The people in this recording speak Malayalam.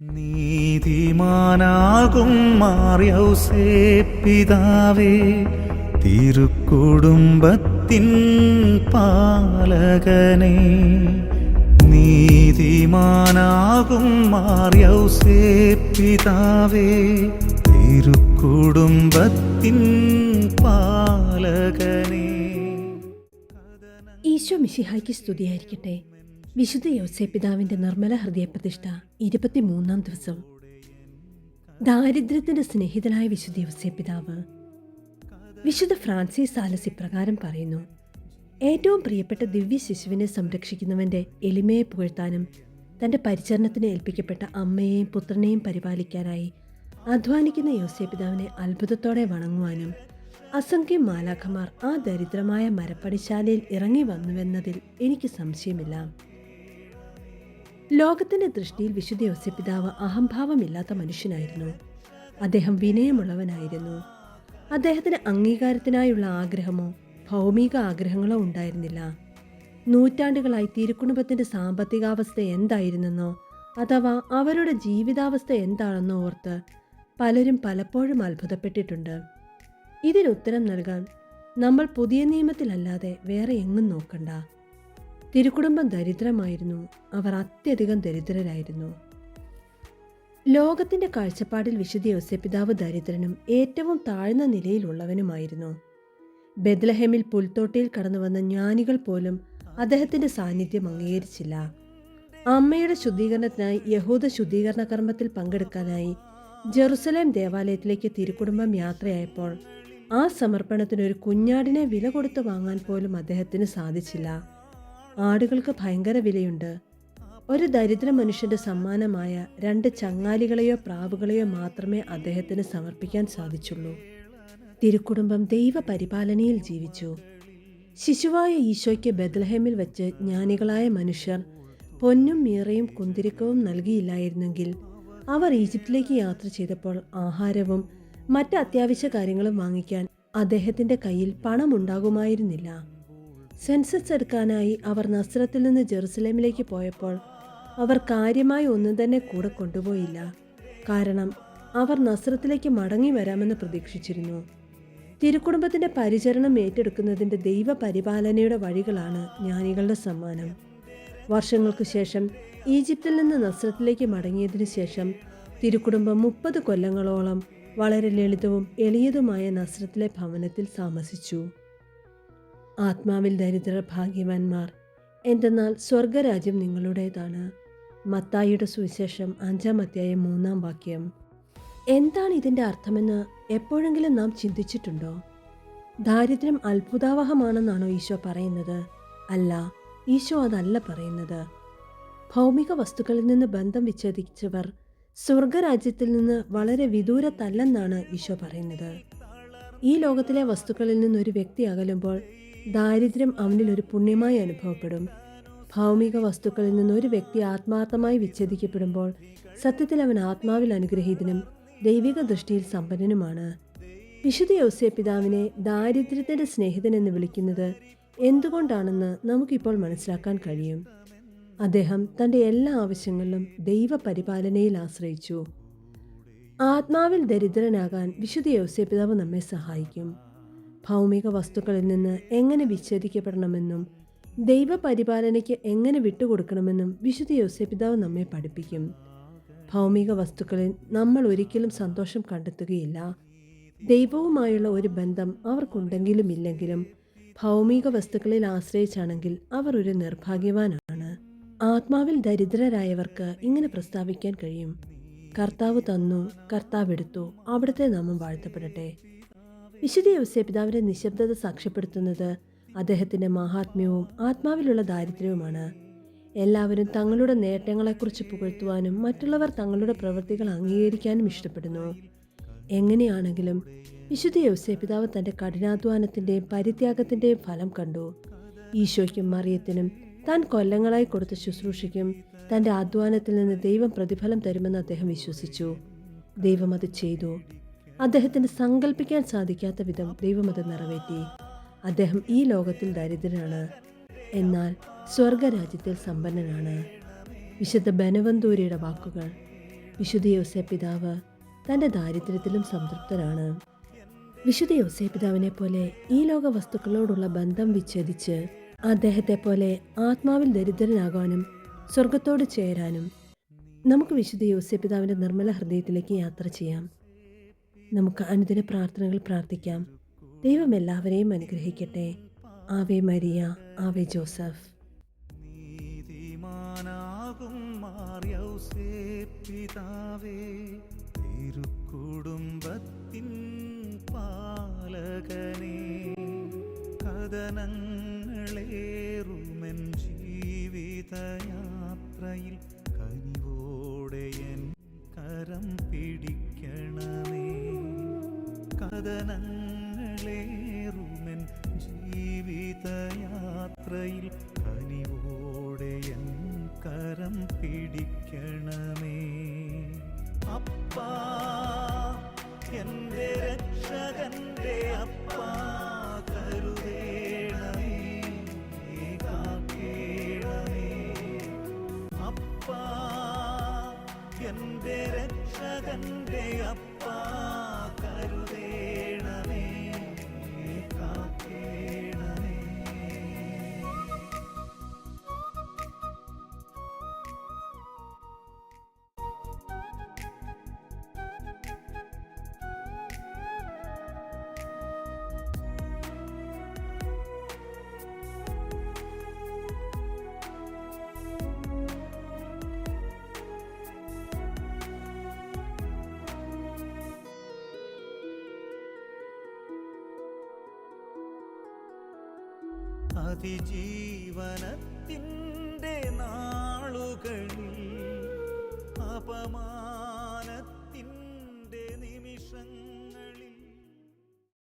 നീതിമാനാകും മാറിയൗസേ പിതാവേ തിരുക്കുടുംബത്തിൻ പാലകനെ. നീതിമാനാകും മാറിയൗസേ പിതാവേ തിരുക്കുടുംബത്തിൻ പാലകനെ. ഈശോ മിശിഹായ്ക്ക് സ്തുതിയായിരിക്കട്ടെ. വിശുദ്ധ യോസേ നിർമ്മല ഹൃദയ പ്രതിഷ്ഠ ഇരുപത്തിമൂന്നാം ദിവസം. ദാരിദ്ര്യത്തിന്റെ സ്നേഹിതനായ വിശുദ്ധ യോസേ പിതാവ് വിശുദ്ധ ഫ്രാൻസിസ് സാലസ് ഇപ്രകാരം പറയുന്നു ഏറ്റവും പ്രിയപ്പെട്ട ദിവ്യ ശിശുവിനെ സംരക്ഷിക്കുന്നവന്റെ എളിമയെ പുകഴ്ത്താനും തന്റെ പരിചരണത്തിന് ഏൽപ്പിക്കപ്പെട്ട അമ്മയെയും പുത്രനെയും പരിപാലിക്കാനായി അധ്വാനിക്കുന്ന യോസേ പിതാവിനെ അത്ഭുതത്തോടെ വണങ്ങുവാനും അസംഖ്യം മാലാഖമാർ ആ ദരിദ്രമായ മരപ്പടിശാലയിൽ ഇറങ്ങി വന്നുവെന്നതിൽ എനിക്ക് സംശയമില്ല. ലോകത്തിന്റെ ദൃഷ്ടിയിൽ വിശുദ്ധ യോസപിതാവ് അഹംഭാവമില്ലാത്ത മനുഷ്യനായിരുന്നു. അദ്ദേഹം വിനയമുള്ളവനായിരുന്നു. അദ്ദേഹത്തിന് അംഗീകാരത്തിനായുള്ള ആഗ്രഹമോ ഭൗമിക ആഗ്രഹങ്ങളോ ഉണ്ടായിരുന്നില്ല. നൂറ്റാണ്ടുകളായി തിരുക്കുടുംബത്തിന്റെ സാമ്പത്തികാവസ്ഥ എന്തായിരുന്നെന്നോ അഥവാ അവരുടെ ജീവിതാവസ്ഥ എന്താണെന്നോ ഓർത്ത് പലരും പലപ്പോഴും അത്ഭുതപ്പെട്ടിട്ടുണ്ട്. ഇതിനുത്തരം നൽകാൻ നമ്മൾ പുതിയ നിയമത്തിലല്ലാതെ വേറെ എങ്ങും നോക്കണ്ട. തിരുക്കുടുംബം ദരിദ്രമായിരുന്നു. അവർ അത്യധികം ദരിദ്രരായിരുന്നു. ലോകത്തിന്റെ കാഴ്ചപ്പാടിൽ വിശുദ്ധ യോസ്യപിതാവ് ദരിദ്രനും ഏറ്റവും താഴ്ന്ന നിലയിലുള്ളവനുമായിരുന്നു. ബെദ്ലഹേമിൽ പുൽത്തോട്ടിയിൽ കടന്നു വന്ന ജ്ഞാനികൾ പോലും അദ്ദേഹത്തിന്റെ സാന്നിധ്യം അംഗീകരിച്ചില്ല. അമ്മയുടെ ശുദ്ധീകരണത്തിനായി യഹൂദ ശുദ്ധീകരണ കർമ്മത്തിൽ പങ്കെടുക്കാനായി ജെറുസലേം ദേവാലയത്തിലേക്ക് തിരുക്കുടുംബം യാത്രയായപ്പോൾ ആ സമർപ്പണത്തിന് ഒരു കുഞ്ഞാടിനെ വില കൊടുത്തു വാങ്ങാൻ പോലും അദ്ദേഹത്തിന് സാധിച്ചില്ല. ആടുകൾക്ക് ഭയങ്കര വിലയുണ്ട്. ഒരു ദരിദ്ര മനുഷ്യന്റെ സമ്മാനമായ രണ്ട് ചങ്ങാലികളെയോ പ്രാവുകളെയോ മാത്രമേ അദ്ദേഹത്തിന് സമർപ്പിക്കാൻ സാധിച്ചുള്ളൂ. തിരുക്കുടുംബം ദൈവ പരിപാലനയിൽ ജീവിച്ചു. ശിശുവായ ഈശോയ്ക്ക് ബദ്ലഹേമിൽ വെച്ച് ജ്ഞാനികളായ മനുഷ്യർ പൊന്നും മീറയും കുന്തിരിക്കവും നൽകിയില്ലായിരുന്നെങ്കിൽ അവർ ഈജിപ്തിലേക്ക് യാത്ര ചെയ്തപ്പോൾ ആഹാരവും മറ്റ് അത്യാവശ്യ കാര്യങ്ങളും വാങ്ങിക്കാൻ അദ്ദേഹത്തിന്റെ കയ്യിൽ പണമുണ്ടാകുമായിരുന്നില്ല. സെൻസസ് എടുക്കാനായി അവർ നസ്രത്തിൽ നിന്ന് ജെറുസലേമിലേക്ക് പോയപ്പോൾ അവർ കാര്യമായി ഒന്നും തന്നെ കൂടെ കൊണ്ടുപോയില്ല. കാരണം അവർ നസ്രത്തിലേക്ക് മടങ്ങി വരാമെന്ന് പ്രതീക്ഷിച്ചിരുന്നു. തിരുക്കുടുംബത്തിന്റെ പരിചരണം ഏറ്റെടുക്കുന്നതിന്റെ ദൈവപരിപാലനയുടെ വഴികളാണ് ജ്ഞാനികളുടെ സമ്മാനം. വർഷങ്ങൾക്ക് ശേഷം ഈജിപ്തിൽ നിന്ന് നസ്രത്തിലേക്ക് മടങ്ങിയതിന് ശേഷം തിരുക്കുടുംബം മുപ്പത് കൊല്ലങ്ങളോളം വളരെ ലളിതവും എളിയതുമായ നസ്രത്തിലെ ഭവനത്തിൽ താമസിച്ചു. ആത്മാവിൽ ദരിദ്രർ ഭാഗ്യവാന്മാർ എന്തെന്നാൽ സ്വർഗരാജ്യം നിങ്ങളുടേതാണ്. മത്തായിയുടെ സുവിശേഷം അഞ്ചാം അധ്യായം മൂന്നാം വാക്യം. എന്താണ് ഇതിന്റെ അർത്ഥമെന്ന് എപ്പോഴെങ്കിലും നാം ചിന്തിച്ചിട്ടുണ്ടോ? ദാരിദ്ര്യം അത്ഭുതാവഹമാണെന്നാണോ ഈശോ പറയുന്നത്? അല്ല ഈശോ അതല്ല പറയുന്നത്. ഭൗമിക വസ്തുക്കളിൽ നിന്ന് ബന്ധം വിച്ഛേദിച്ചവർ സ്വർഗരാജ്യത്തിൽ നിന്ന് വളരെ വിദൂരത്തല്ലെന്നാണ് ഈശോ പറയുന്നത്. ഈ ലോകത്തിലെ വസ്തുക്കളിൽ നിന്ന് ഒരു വ്യക്തി അകലുമ്പോൾ ദാരിദ്ര്യം അവനിൽ ഒരു പുണ്യമായി അനുഭവപ്പെടും. ഭൗമിക വസ്തുക്കളിൽ നിന്ന് ഒരു വ്യക്തി ആത്മാർത്ഥമായി വിച്ഛേദിക്കപ്പെടുമ്പോൾ സത്യത്തിൽ അവൻ ആത്മാവിൽ അനുഗ്രഹീതനും ദൈവിക ദൃഷ്ടിയിൽ സമ്പന്നനുമാണ്. വിശുദ്ധ യോസ്യ പിതാവിനെ ദാരിദ്ര്യത്തിന്റെ സ്നേഹിതൻ എന്ന് വിളിക്കുന്നത് എന്തുകൊണ്ടാണെന്ന് നമുക്കിപ്പോൾ മനസ്സിലാക്കാൻ കഴിയും. അദ്ദേഹം തന്റെ എല്ലാ ആവശ്യങ്ങളിലും ദൈവ പരിപാലനയിൽ ആശ്രയിച്ചു. ആത്മാവിൽ ദരിദ്രനാകാൻ വിശുദ്ധ യോസേപിതാവ് നമ്മെ സഹായിക്കും. ഭൗമിക വസ്തുക്കളിൽ നിന്ന് എങ്ങനെ വിച്ഛേദിക്കപ്പെടണമെന്നും ദൈവപരിപാലനയ്ക്ക് എങ്ങനെ വിട്ടുകൊടുക്കണമെന്നും വിശുദ്ധ യോസേപിതാവ് നമ്മെ പഠിപ്പിക്കും. ഭൗമിക വസ്തുക്കളിൽ നമ്മൾ ഒരിക്കലും സന്തോഷം കണ്ടെത്തുകയില്ല. ദൈവവുമായുള്ള ഒരു ബന്ധം അവർക്കുണ്ടെങ്കിലും ഇല്ലെങ്കിലും ഭൗമിക വസ്തുക്കളിൽ ആശ്രയിച്ചാണെങ്കിൽ അവർ ഒരു നിർഭാഗ്യവാനാണ്. ആത്മാവിൽ ദരിദ്രരായവർക്ക് ഇങ്ങനെ പ്രസ്താവിക്കാൻ കഴിയും. കർത്താവ് തന്നു കർത്താവ് എടുത്തു അവിടുത്തെ നാമം വാഴ്ത്തപ്പെടട്ടെ. വിശുദ്ധ യോസേപിതാവിന്റെ നിശബ്ദത സാക്ഷ്യപ്പെടുത്തുന്നത് അദ്ദേഹത്തിന്റെ മഹാത്മ്യവും ആത്മാവിലുള്ള ദാരിദ്ര്യവുമാണ്. എല്ലാവരും തങ്ങളുടെ നേട്ടങ്ങളെക്കുറിച്ച് പുകഴ്ത്തുവാനും മറ്റുള്ളവർ തങ്ങളുടെ പ്രവൃത്തികൾ അംഗീകരിക്കാനും ഇഷ്ടപ്പെടുന്നു. എങ്ങനെയാണെങ്കിലും വിശുദ്ധ യോസേപിതാവ് തന്റെ കഠിനാധ്വാനത്തിന്റെയും പരിത്യാഗത്തിന്റെയും ഫലം കണ്ടു. ഈശോയ്ക്കും മറിയത്തിനും താൻ കൊല്ലങ്ങളായി കൊടുത്ത ശുശ്രൂഷയ്ക്കും തന്റെ അധ്വാനത്തിൽ നിന്ന് ദൈവം പ്രതിഫലം തരുമെന്ന് അദ്ദേഹം വിശ്വസിച്ചു. ദൈവം അത് ചെയ്തു. അദ്ദേഹത്തിന് സങ്കല്പിക്കാൻ സാധിക്കാത്ത വിധം ദൈവം നിറവേറ്റി. അദ്ദേഹം ഈ ലോകത്തിൽ ദരിദ്രനാണ്. എന്നാൽ സ്വർഗരാജ്യത്തിൽ സമ്പന്നനാണ്. വിശുദ്ധ ബനവന്തൂരിയുടെ വാക്കുകൾ. വിശുദ്ധ യോസെ പിതാവ് തന്റെ ദാരിദ്ര്യത്തിലും സംതൃപ്തനാണ് വിശുദ്ധ യോസെ പിതാവിനെ പോലെ ഈ ലോക വസ്തുക്കളോടുള്ള ബന്ധം വിച്ഛേദിച്ച് അദ്ദേഹത്തെ പോലെ ആത്മാവിൽ ദരിദ്രനാകാനും സ്വർഗത്തോട് ചേരാനും നമുക്ക് വിശുദ്ധ യോസെ പിതാവിന്റെ നിർമ്മല ഹൃദയത്തിലേക്ക് യാത്ര ചെയ്യാം. നമുക്ക് അനുദിന പ്രാർത്ഥനകൾ പ്രാർത്ഥിക്കാം. ദൈവം എല്ലാവരെയും അനുഗ്രഹിക്കട്ടെ. ആവേ മരിയ ആവേ ജോസഫ്. നീതിമാനാകും മാറിയൗസേ പിതാവേ തിരുക്കുടുംബത്തിൻ പാലകനേ. കഥനങ്ങളേറുമെൻ ജീവിതയാത്രയിൽ കനിവോടെ എൻ കരം പിടിക്കണമേ. കഥനങ്ങളേറുമെൻ ജീവിതയാത്രയിൽ കനിവോടെ എൻ കരം പിടിക്കണമേ. അപ്പാ എന്റെ രക്ഷകന്റെ അപ്പാ കരുതേണമേ കാക്കേണമേ അപ്പാ എന്റെ രക്ഷകന്റെ അപ്പാ അതിജീവനത്തിന്റെ നാളുകളിൽ അപമാനത്തിന്റെ